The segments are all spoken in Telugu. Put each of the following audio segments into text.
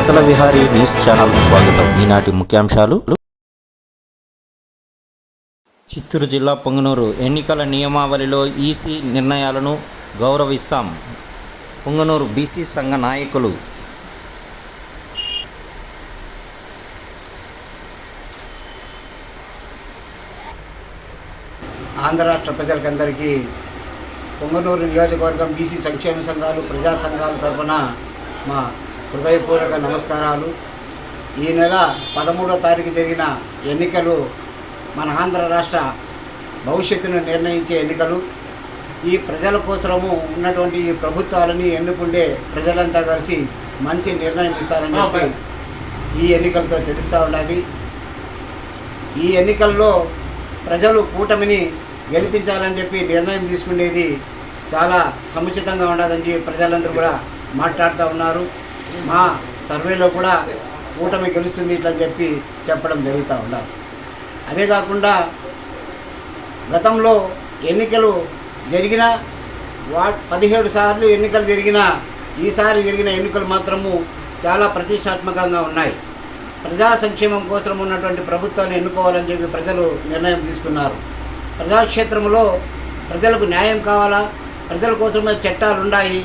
వార్తల విహారీ న్యూస్ ఛానల్కు స్వాగతం. ఈనాటి ముఖ్యాంశాలు. చిత్తూరు జిల్లా పొంగనూరు ఎన్నికల నియమావళిలో ఈసీ నిర్ణయాలను గౌరవిస్తాం. పొంగనూరు బీసీ సంఘ నాయకులు. ఆంధ్ర రాష్ట్ర ప్రజలకందరికీ పొంగనూరు నియోజకవర్గం బీసీ సంక్షేమ సంఘాలు ప్రజా సంఘాల తరఫున మా హృదయపూర్వక నమస్కారాలు. ఈ నెల పదమూడో తారీఖు జరిగిన ఎన్నికలు మన ఆంధ్ర రాష్ట్ర భవిష్యత్తును నిర్ణయించే ఎన్నికలు. ఈ ప్రజల కోసము ఉన్నటువంటి ఈ ప్రభుత్వాలని ఎన్నుకుండే ప్రజలంతా కలిసి మంచి నిర్ణయం ఇస్తారని చెప్పి ఈ ఎన్నికలతో తెలుస్తూ ఉన్నది. ఈ ఎన్నికల్లో ప్రజలు కూటమిని గెలిపించాలని చెప్పి నిర్ణయం తీసుకునేది చాలా సముచితంగా ఉండదని చెప్పి ప్రజలందరూ కూడా మాట్లాడుతూ ఉన్నారు. మా సర్వేలో కూడా కూటమి గెలుస్తుంది ఇట్లా చెప్పి చెప్పడం జరుగుతూ ఉండాలి. అదే కాకుండా గతంలో ఎన్నికలు జరిగిన వా పదిహేడు సార్లు ఎన్నికలు జరిగిన ఈసారి జరిగిన ఎన్నికలు మాత్రము చాలా ప్రతిష్టాత్మకంగా ఉన్నాయి. ప్రజా సంక్షేమం కోసం ఉన్నటువంటి ప్రభుత్వాన్ని ఎన్నుకోవాలని చెప్పి ప్రజలు నిర్ణయం తీసుకున్నారు. ప్రజాక్షేత్రంలో ప్రజలకు న్యాయం కావాలా? ప్రజల కోసమే చట్టాలు ఉన్నాయి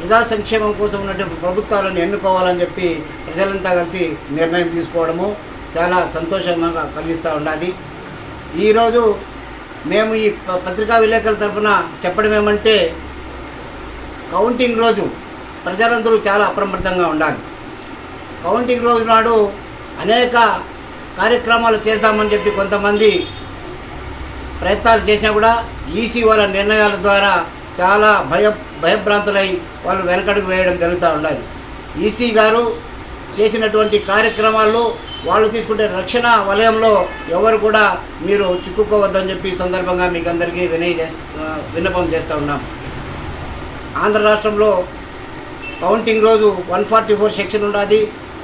ప్రజా సంక్షేమం కోసం ఉన్నటువంటి ప్రభుత్వాలను ఎన్నుకోవాలని చెప్పి ప్రజలంతా కలిసి నిర్ణయం తీసుకోవడము చాలా సంతోషంగా కలిగిస్తూ ఉండాలి ఈరోజు మేము ఈ పత్రికా విలేకరుల తరఫున చెప్పడం ఏమంటే కౌంటింగ్ రోజు ప్రజలందరూ చాలా అప్రమత్తంగా ఉండాలి. కౌంటింగ్ రోజు నాడు అనేక కార్యక్రమాలు చేద్దామని చెప్పి కొంతమంది ప్రయత్నాలు చేసినా కూడా ఈసీ వాళ్ళ నిర్ణయాల ద్వారా చాలా భయ భయభ్రాంతులై వాళ్ళు వెనకడుగు వేయడం జరుగుతూ ఉన్నది. ఈసీ గారు చేసినటువంటి కార్యక్రమాల్లో వాళ్ళు తీసుకుంటే రక్షణ వలయంలో ఎవరు కూడా మీరు చిక్కుకోవద్దని చెప్పి సందర్భంగా మీకు అందరికీ వినయ విన్నపం చేస్తూ ఉన్నాం. ఆంధ్ర రాష్ట్రంలో కౌంటింగ్ రోజు వన్ ఫార్టీ ఫోర్ సెక్షన్ ఉన్నది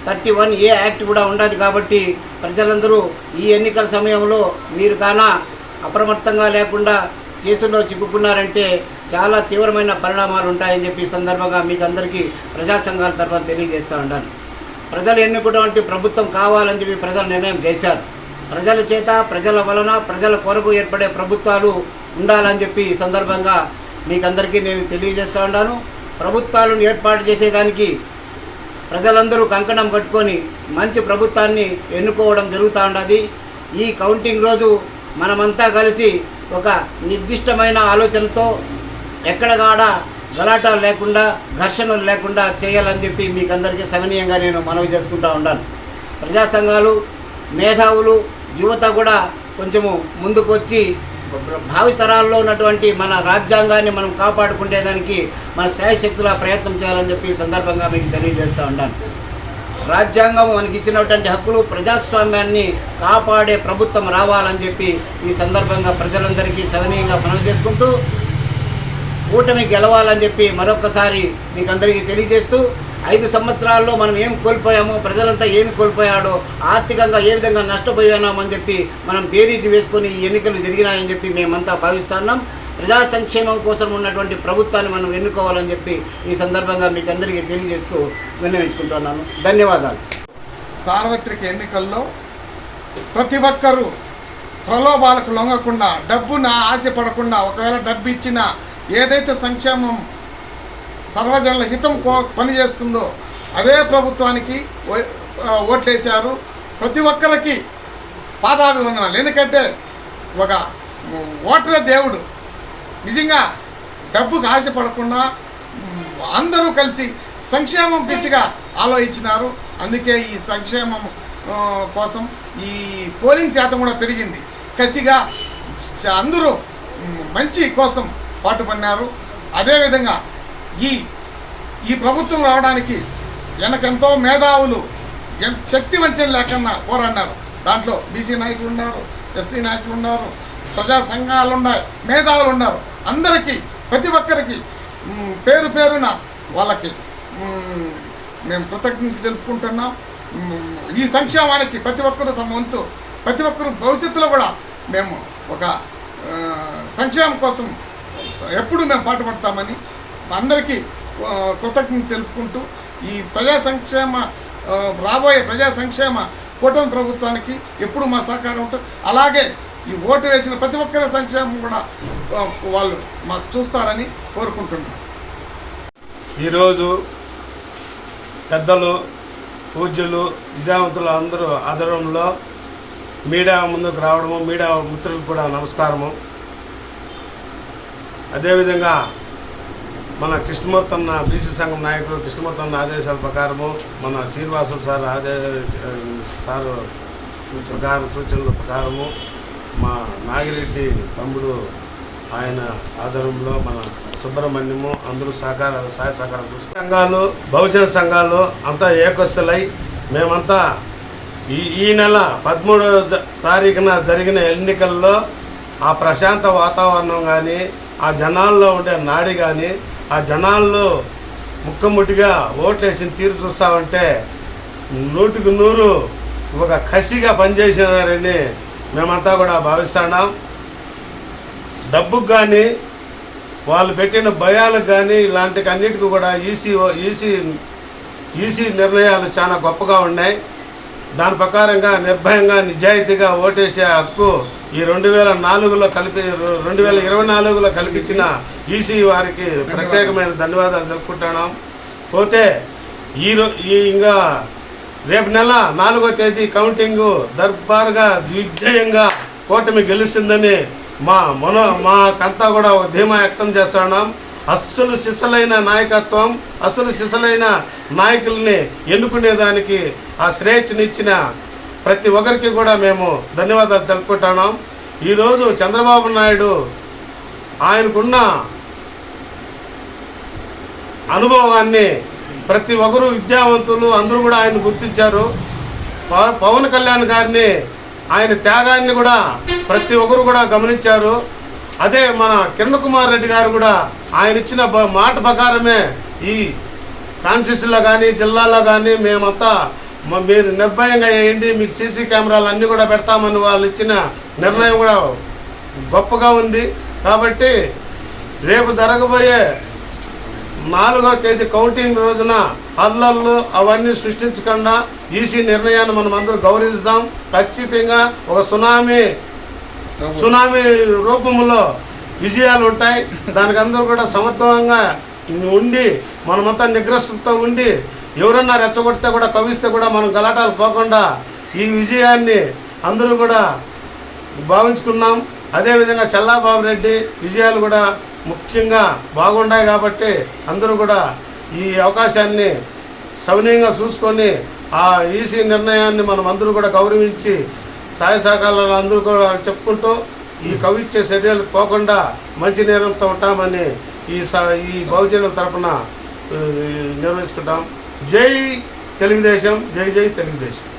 థర్టీ వన్ ఏ యాక్ట్ కూడా ఉండదు కాబట్టి ప్రజలందరూ ఈ ఎన్నికల సమయంలో మీరు కానా అప్రమత్తంగా లేకుండా కేసుల్లో చిక్కుకున్నారంటే చాలా తీవ్రమైన పరిణామాలు ఉంటాయని చెప్పి ఈ సందర్భంగా మీకు అందరికీ ప్రజా సంఘాల తరఫున తెలియజేస్తూ ఉంటాను ప్రజలు ఎన్నుకున్నటువంటి ప్రభుత్వం కావాలని చెప్పి ప్రజలు నిర్ణయం చేశారు. ప్రజల చేత ప్రజల వలన ప్రజల కొరకు ఏర్పడే ప్రభుత్వాలు ఉండాలని చెప్పి ఈ సందర్భంగా మీకు అందరికీ నేను తెలియజేస్తూ ఉన్నాను. ప్రభుత్వాలను ఏర్పాటు చేసేదానికి ప్రజలందరూ కంకణం కట్టుకొని మంచి ప్రభుత్వాన్ని ఎన్నుకోవడం జరుగుతూ ఉన్నది. ఈ కౌంటింగ్ రోజు మనమంతా కలిసి ఒక నిర్దిష్టమైన ఆలోచనతో ఎక్కడగాడ గలాటాలు లేకుండా ఘర్షణలు లేకుండా చేయాలని చెప్పి మీకు అందరికీ సవినీయంగా నేను మనవి చేసుకుంటూ ఉన్నాను. ప్రజా సంఘాలు మేధావులు యువత కూడా కొంచెము ముందుకు వచ్చి భావితరాల్లో ఉన్నటువంటి మన రాజ్యాంగాన్ని మనం కాపాడుకునేదానికి మన శాయశక్తుల ప్రయత్నం చేయాలని చెప్పి సందర్భంగా మీకు తెలియజేస్తూ ఉన్నాను. రాజ్యాంగం మనకి ఇచ్చినటువంటి హక్కులు ప్రజాస్వామ్యాన్ని కాపాడే ప్రభుత్వం రావాలని చెప్పి ఈ సందర్భంగా ప్రజలందరికీ సవినీయంగా మనవి చేసుకుంటూ కూటమి గెలవాలని చెప్పి మరొకసారి మీకు అందరికీ తెలియజేస్తూ ఐదు సంవత్సరాల్లో మనం ఏం కోల్పోయామో ప్రజలంతా ఏమి కోల్పోయాడో ఆర్థికంగా ఏ విధంగా నష్టపోయామని చెప్పి మనం బేరీజు వేసుకొని ఈ ఎన్నికలు జరిగినాయని చెప్పి మేమంతా భావిస్తున్నాం. ప్రజా సంక్షేమం కోసం ఉన్నటువంటి ప్రభుత్వాన్ని మనం ఎన్నుకోవాలని చెప్పి ఈ సందర్భంగా మీకు అందరికీ తెలియజేస్తూ విన్నవించుకుంటున్నాను. ధన్యవాదాలు. సార్వత్రిక ఎన్నికల్లో ప్రతి ఒక్కరూ ప్రలోభాలకు లొంగకుండా డబ్బున ఆశపడకుండా ఒకవేళ డబ్బు ఇచ్చినా ఏదైతే సంక్షేమం సర్వజనుల హితం కో పనిచేస్తుందో అదే ప్రభుత్వానికి ఓట్లేసారు ఓట్లేశారు. ప్రతి ఒక్కరికి పాదాభివందనాలు. ఎందుకంటే ఒక ఓటరే దేవుడు. నిజంగా డబ్బుకు ఆశపడకుండా అందరూ కలిసి సంక్షేమం దిశగా ఆలోచించినారు. అందుకే ఈ సంక్షేమం కోసం ఈ పోలింగ్ శాతం కూడా పెరిగింది. కసిగా అందరూ మంచి కోసం పాటుపడినారు. అదేవిధంగా ఈ ఈ ప్రభుత్వం రావడానికి వెనకెంతో మేధావులు శక్తి వంచన లేకుండా పోరాడినారు. దాంట్లో బీసీ నాయకులు ఉన్నారు ఎస్సీ నాయకులు ఉన్నారు ప్రజా సంఘాలు ఉన్నాయి మేధావులు ఉన్నారు. అందరికీ ప్రతి ఒక్కరికి పేరు పేరున వాళ్ళకి మేము కృతజ్ఞత తెలుపుకుంటున్నాం. ఈ సంక్షేమానికి ప్రతి ఒక్కరు తమ వంతు ప్రతి ఒక్కరు భవిష్యత్తులో కూడా మేము ఒక సంక్షేమం కోసం ఎప్పుడు మేము పాటుపడతామని అందరికీ కృతజ్ఞత తెలుపుకుంటూ ఈ ప్రజా సంక్షేమ రాబోయే ప్రజా సంక్షేమ కూటమి ప్రభుత్వానికి ఎప్పుడు మా సహకారం ఉంటుంది అలాగే ఈ ఓటు వేసిన ప్రతి ఒక్కరి సంక్షేమం కూడా వాళ్ళు మాకు చూస్తారని కోరుకుంటున్నాం. ఈరోజు పెద్దలు పూజ్యులు విద్యావంతులు అందరూ ఆధ్వర్యంలో మీడియా ముందుకు రావడము మీడియా మిత్రులకు కూడా నమస్కారము. అదేవిధంగా మన కృష్ణమూర్తి అన్న బీసీ సంఘం నాయకుడు కృష్ణమూర్తి అన్న ఆదేశాల ప్రకారము మన శ్రీనివాసులు సార్ ఆదే సారు ప్రకారం సూచనల ప్రకారము మా నాగిరెడ్డి తమ్ముడు ఆయన ఆధ్వర్యంలో మన సుబ్రహ్మణ్యము అందరూ సహకార సహాయ సహకార సంఘాలు బహుజన సంఘాలు అంతా ఏకస్తులై మేమంతా ఈ ఈ నెల పదమూడవ తారీఖున జరిగిన ఎన్నికల్లో ఆ ప్రశాంత వాతావరణం కానీ ఆ జనాల్లో ఉండే నాడి కానీ ఆ జనాల్లో ముక్కముట్టిగా ఓట్లేసిన తీరు చూస్తామంటే నూటికి నూరు ఒక కసిగా పనిచేసినారని మేమంతా కూడా భావిస్తున్నాం. డబ్బుకు కానీ వాళ్ళు పెట్టిన భయాలకు కానీ ఇలాంటికి అన్నిటికీ కూడా ఈసీ ఈసీ ఈసీ నిర్ణయాలు చాలా గొప్పగా ఉన్నాయి. దాని ప్రకారంగా నిర్భయంగా నిజాయితీగా ఓటేసే హక్కు ఈ రెండు వేల నాలుగులో కలిపి రెండు వేల ఇరవై నాలుగులో కల్పించిన ఈసీ వారికి ప్రత్యేకమైన ధన్యవాదాలు తెలుపుకుంటున్నాం. పోతే ఈ ఇంకా రేపు నెల నాలుగో తేదీ కౌంటింగ్ దర్బార్గా దిగ్జయంగా కూటమి గెలుస్తుందని మా మనో మాకంతా కూడా ఒక ధీమా వ్యక్తం చేస్తున్నాం అస్సలు సిసలైన నాయకత్వం అస్సలు సిసలైన నాయకుల్ని ఎన్నుకునేదానికి ఆ స్వేచ్ఛనిచ్చిన ప్రతి ఒక్కరికి కూడా మేము ధన్యవాదాలు తెలుపుకుంటున్నాం. ఈరోజు చంద్రబాబు నాయుడు ఆయనకున్న అనుభవాన్ని ప్రతి ఒక్కరు విద్యావంతులు అందరూ కూడా ఆయన గుర్తించారు. పవన్ కళ్యాణ్ గారిని ఆయన త్యాగాన్ని కూడా ప్రతి ఒక్కరు కూడా గమనించారు. అదే మన కిరణ్ కుమార్ రెడ్డి గారు కూడా ఆయన ఇచ్చిన మాట ప్రకారమే ఈ కాన్స్టిట్యూన్సీలో కానీ జిల్లాలో కానీ మేమంతా మీరు నిర్భయంగా వేయండి మీకు సీసీ కెమెరాలు అన్నీ కూడా పెడతామని వాళ్ళు ఇచ్చిన నిర్ణయం కూడా గొప్పగా ఉంది. కాబట్టి రేపు జరగబోయే నాలుగో తేదీ కౌంటింగ్ రోజున అల్లర్లు అవన్నీ సృష్టించకుండా ఈసీ నిర్ణయాన్ని మనం అందరూ గౌరవిస్తాం. ఖచ్చితంగా ఒక సునామీ సునామీ రూపంలో విజయాలు ఉంటాయి. దానికి అందరూ కూడా సమర్థవంగా ఉండి మనమంతా నిగ్రహంతో ఉండి ఎవరన్నా రెచ్చగొడితే కూడా కవిస్తే కూడా మనం గలాటాలు పోకుండా ఈ విజయాన్ని అందరూ కూడా భావించుకున్నాం. అదేవిధంగా చల్లాబాబు రెడ్డి విజయాలు కూడా ముఖ్యంగా బాగున్నాయి కాబట్టి అందరూ కూడా ఈ అవకాశాన్ని సవనీయంగా చూసుకొని ఆ ఈసీ నిర్ణయాన్ని మనం అందరూ కూడా గౌరవించి సహాయ సహకారాలు అందరూ కూడా చెప్పుకుంటూ ఈ కవిచ్చే చర్యలు పోకుండా మంచి నేరంతో ఉంటామని ఈ స ఈ బహుజనుల తరపున నిర్వహించుకుంటాం జై తెలుగుదేశం జై జై తెలుగుదేశం.